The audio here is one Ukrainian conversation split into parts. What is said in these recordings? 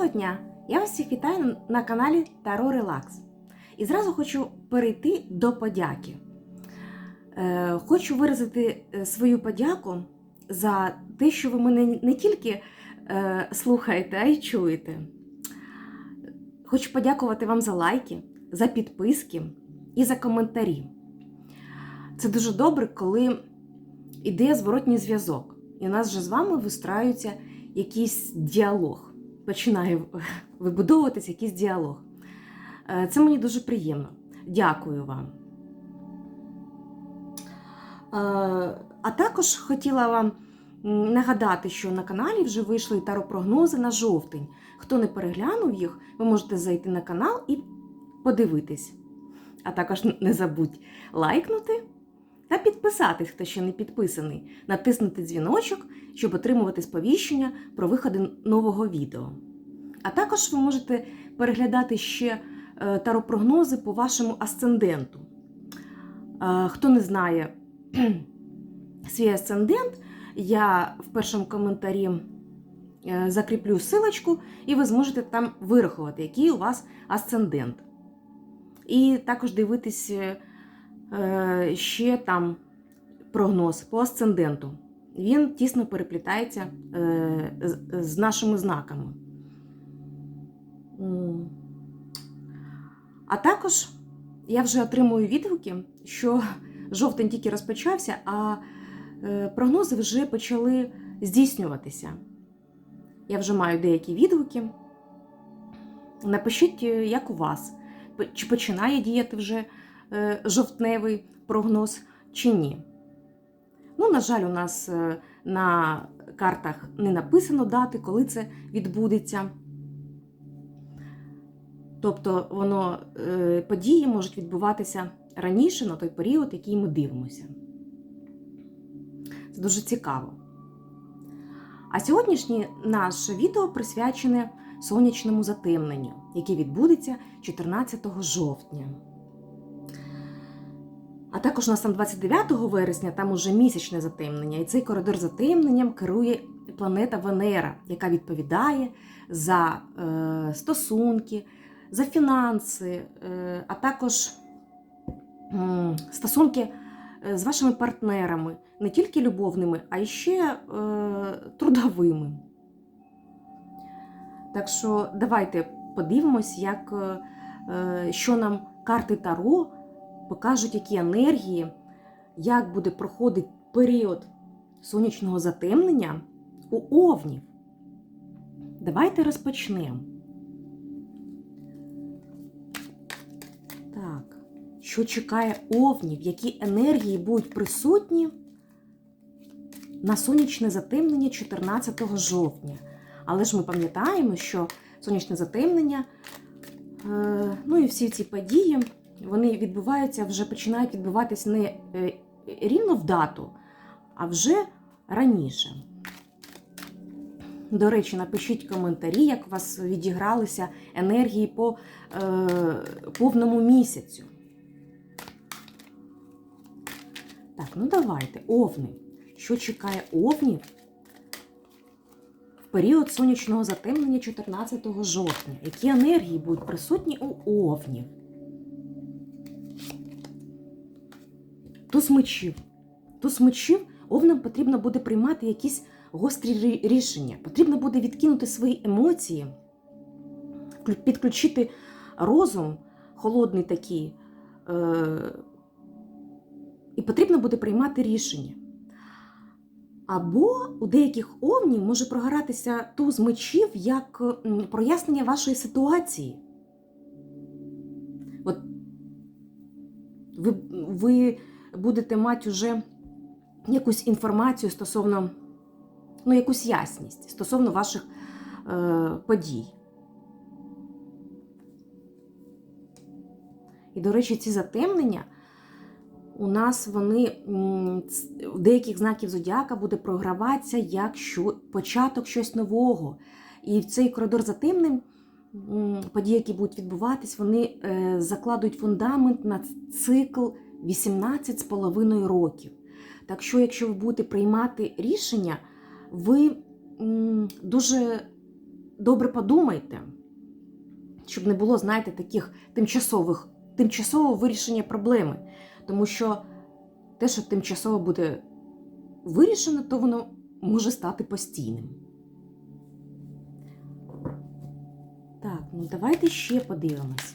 Доброго дня! Я вас всіх вітаю на каналі Таро Релакс. І зразу хочу перейти до подяки. Е, Хочу виразити е, свою подяку за те, що ви мене не тільки е, слухаєте, а й чуєте. Хочу подякувати вам за лайки, за підписки і за коментарі. Це дуже добре, коли йде зворотній зв'язок, і у нас вже з вами вистраюється якийсь діалог. Починає вибудовуватися якийсь діалог. Е, Це мені дуже приємно. Дякую вам. Е, А також хотіла вам нагадати, що на каналі вже вийшли таропрогнози на жовтень. Хто не переглянув їх, ви можете зайти на канал і подивитись. А також не забудь лайкнути та підписатись, хто ще не підписаний, натиснути дзвіночок, щоб отримувати сповіщення про виходи нового відео. А також ви можете переглядати ще е, таропрогнози по вашому асценденту. Е, Хто не знає свій асцендент, я в першому коментарі е, закріплю силочку, і ви зможете там вирахувати, який у вас асцендент. І також дивитись ще там прогноз по асценденту. Він тісно переплітається е, з- нашими знаками. А також я вже отримую відгуки, що жовтень тільки розпочався, а е, прогнози вже почали здійснюватися. Я вже маю деякі відгуки. Напишіть, е, як у вас, чи починає діяти вже е, жовтневий прогноз, чи ні. Ну, на жаль, у нас е, на картах не написано дати, коли це відбудеться. Тобто воно, е, події можуть відбуватися раніше на той період, який ми дивимося. Це дуже цікаво. А сьогоднішнє наше відео присвячене сонячному затемненню, яке відбудеться 14 жовтня. А також у нас там 29 вересня, там уже місячне затемнення, і цей коридор затемненням керує планета Венера, яка відповідає за е, стосунки, за фінанси, е, а також м, стосунки е, з вашими партнерами, не тільки любовними, а й ще е, трудовими. Так що давайте подивимось, як, е, е, що нам карти Таро покажуть, які енергії, як буде проходити період сонячного затемнення у овнів. Давайте розпочнемо. Так, що чекає овнів, які енергії будуть присутні на сонячне затемнення 14 жовтня. Але ж ми пам'ятаємо, що сонячне затемнення, е, ну і всі ці події, вони відбуваються, вже починають відбуватись не е, рівно в дату, а вже раніше. До речі, напишіть коментарі, як у вас відігралися енергії по е, повному місяцю. Так, ну давайте, овни. Що чекає овнів в період сонячного затемнення 14 жовтня? Які енергії будуть присутні у овнів? Мечів. Туз мечів овнам потрібно буде приймати якісь гострі рішення. Потрібно буде відкинути свої емоції, підключити розум, холодний такий, е- і потрібно буде приймати рішення. Або у деяких овнів може прогоратися туз мечів як прояснення вашої ситуації. От ви, ви будете мати вже якусь інформацію стосовно, ну, якусь ясність стосовно ваших е, подій. І, до речі, ці затемнення у нас вони у деяких знаків зодіака буде програватися як що, початок щось нового. І в цей коридор затемнень події, які будуть відбуватись, вони е, закладують фундамент на цикл 18,5 років. Так що, якщо ви будете приймати рішення, ви дуже добре подумайте, щоб не було, знаєте, таких тимчасових, тимчасового вирішення проблеми. Тому що те, що тимчасово буде вирішено, то воно може стати постійним. Так, ну давайте ще подивимось,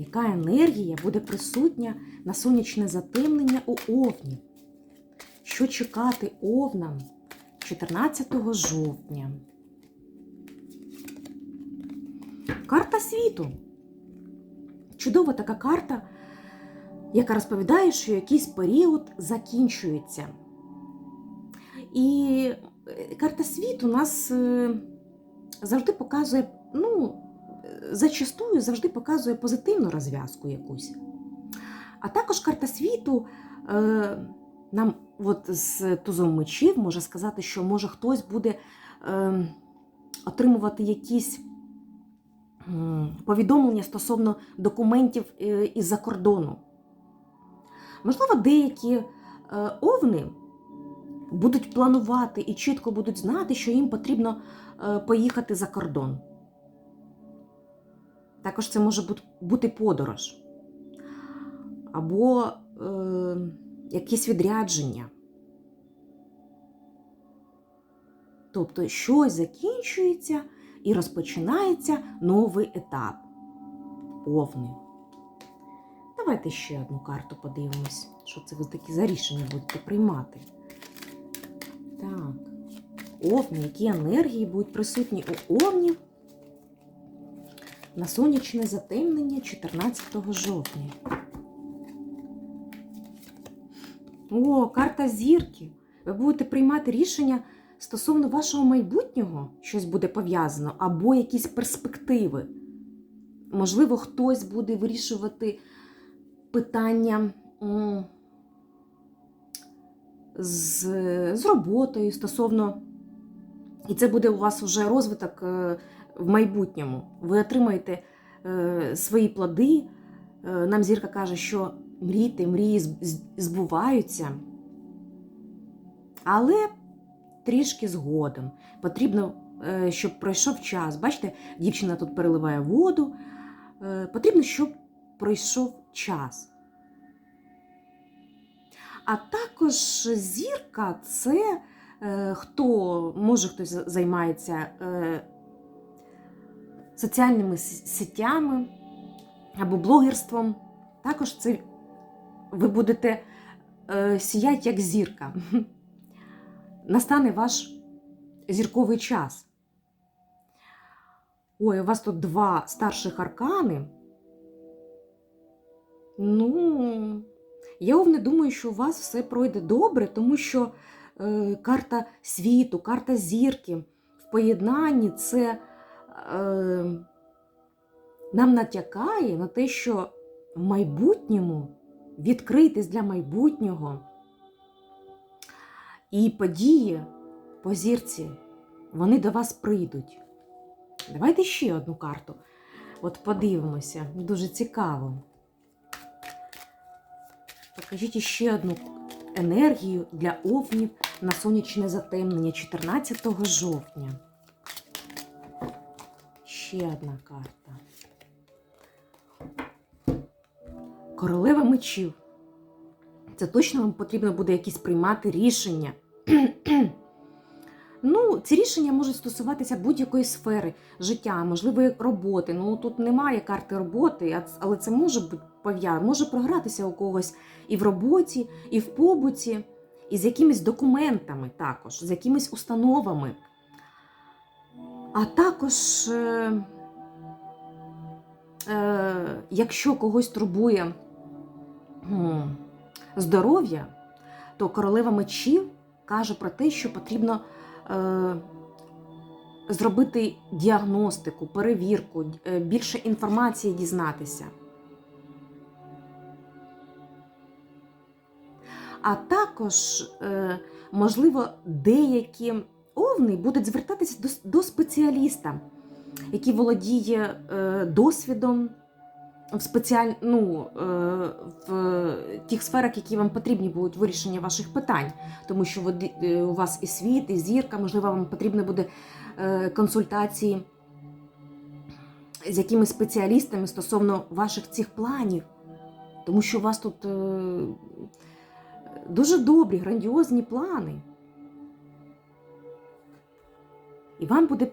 яка енергія буде присутня на сонячне затемнення у Овні. Що чекати овнам 14 жовтня? Карта світу. Чудова така карта, яка розповідає, що якийсь період закінчується. І е, карта світу нас е, завжди показує, ну, зачастую завжди показує позитивну розв'язку якусь. А також карта світу е, нам от з тузом мечів може сказати, що може хтось буде е, отримувати якісь повідомлення стосовно документів е, із-за кордону. Можливо, деякі е, овни будуть планувати і чітко будуть знати, що їм потрібно е, поїхати за кордон. Також це може бути подорож або е, якісь відрядження. Тобто щось закінчується і розпочинається новий етап. Овни. Давайте ще одну карту подивимось, що це ви такі за рішення будете приймати. Так. Овни, які енергії будуть присутні у овнів на сонячне затемнення 14 жовтня. О, карта зірки. Ви будете приймати рішення стосовно вашого майбутнього, щось буде пов'язано, або якісь перспективи. Можливо, хтось буде вирішувати питання з, з роботою стосовно. І це буде у вас вже розвиток е, в майбутньому. Ви отримаєте е, свої плоди. Е, Нам зірка каже, що мрійте, мрії збуваються. Але трішки згодом. Потрібно, е, щоб пройшов час. Бачите, дівчина тут переливає воду. Потрібно, щоб пройшов час. А також зірка це хто може хтось займається соціальними сетями або блогерством. Також це ви будете е, сіяти як зірка. Настане ваш зірковий час. Ой, у вас тут два старших аркани. Ну, я не думаю, що у вас все пройде добре, тому що е, карта світу, карта зірки в поєднанні це нам натякає на те, що в майбутньому відкритись для майбутнього і події по зірці, вони до вас прийдуть. Давайте ще одну карту. От подивимося, дуже цікаво. Покажіть ще одну енергію для овнів на сонячне затемнення 14 жовтня. Ще одна карта. Королева мечів. Це точно вам потрібно буде якісь приймати рішення. ну, ці рішення можуть стосуватися будь-якої сфери життя, можливо, роботи. Ну тут немає карти роботи, але це може бути пов'язано, може програтися у когось і в роботі, і в побуті, і з якимись документами також, з якимись установами. А також, е, е, якщо когось турбує здоров'я, то королева мечів каже про те, що потрібно е, зробити діагностику, перевірку, е, більше інформації дізнатися. А також, е, можливо, деякі овни будуть звертатися до, до спеціаліста, який володіє е, досвідом в, спеціаль... ну, е, в тих сферах, які вам потрібні будуть вирішення ваших питань. Тому що ви- е, у вас і світ, і зірка, можливо, вам потрібні буде е, консультації з якимись спеціалістами стосовно ваших цих планів. Тому що у вас тут е, дуже добрі, грандіозні плани. І вам буде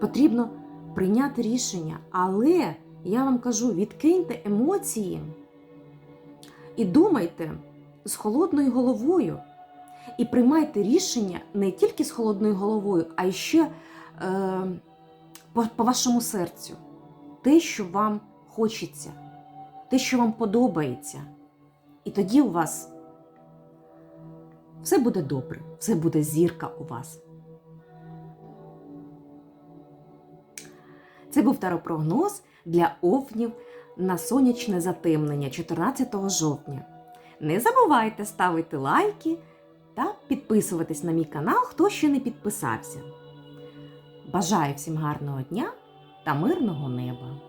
потрібно прийняти рішення. Але я вам кажу, відкиньте емоції і думайте з холодною головою. І приймайте рішення не тільки з холодною головою, а й ще е, по, по вашому серцю. Те, що вам хочеться, те, що вам подобається. І тоді у вас все буде добре, все буде зірка у вас. Це був таропрогноз для овнів на сонячне затемнення 14 жовтня. Не забувайте ставити лайки та підписуватись на мій канал, хто ще не підписався. Бажаю всім гарного дня та мирного неба!